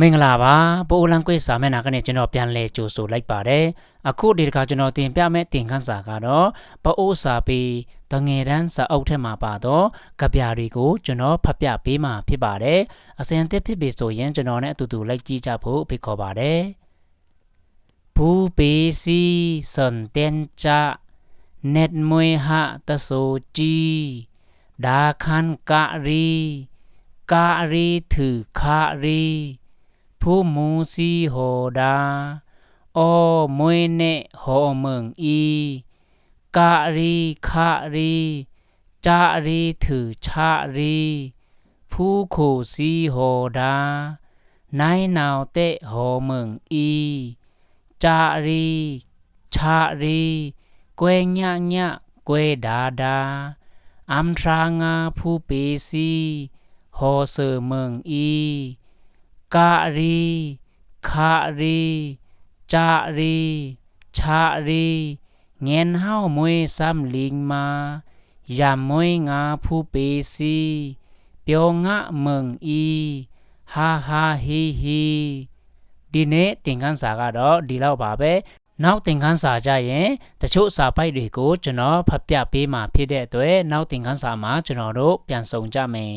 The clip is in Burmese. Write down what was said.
မင်္ဂလာပါပိုလန်ကွေးစာမျက်နှာကနေကျွန်တော်ပြန်လဲကြိုဆိုလိုက်ပါတယ်အခုဒီတခါကျွန်တော်တင်ပြမယ့်တင်ခန်းစာကတော့ပအိုးစာပြီးတငယ်တန်းစာအုပ်ထဲမှာပါတော့ကြပြတွေကိုကျွန်တော်ဖတ်ပြပေးမှာဖြစ်ပါတယ်အစဉ်အသစ်ဖြစ်ပြီဆိုရင်ကျွန်တော်နဲ့အတူတူလိုက်ကြည့်ကြဖို့ဖိတ်ခေါ်ပါတယ်ဘူပေစီစန်တန်ချာเน็ตมวยหะตะโซจีดาคันกะรีกะรีถือคะรี ผู้มูซีโหดาโอมวยเนโหเมืองอีกะรีคะรีจารีถือชารี ผู้ขู่ซีโหดานายนาวเตะโหเมืองอีจารีชารีกวยญะญะกวยดาดาอัมทรางาผู้ปีซีโหเสอเมืองอี กะรีคะรีจารีชารีเงินเฮามวยซ้ำลิงมายามมวยงาผู้เปซีเปียวงะเมืองอีဟာဟာဟီဟီဒီနေ့သင်ခန်းစာကတော့ဒီလောက်ပါပဲနောက်သင်ခန်းစာကြရင်တချို့စာပိုက်တွေကိုကျွန်တော်ဖတ်ပြပေးမှာဖြစ်တဲ့အတွက်နောက်သင်ခန်းစာမှာကျွန်တော်တို့ပြန်ဆောင်ကြမယ်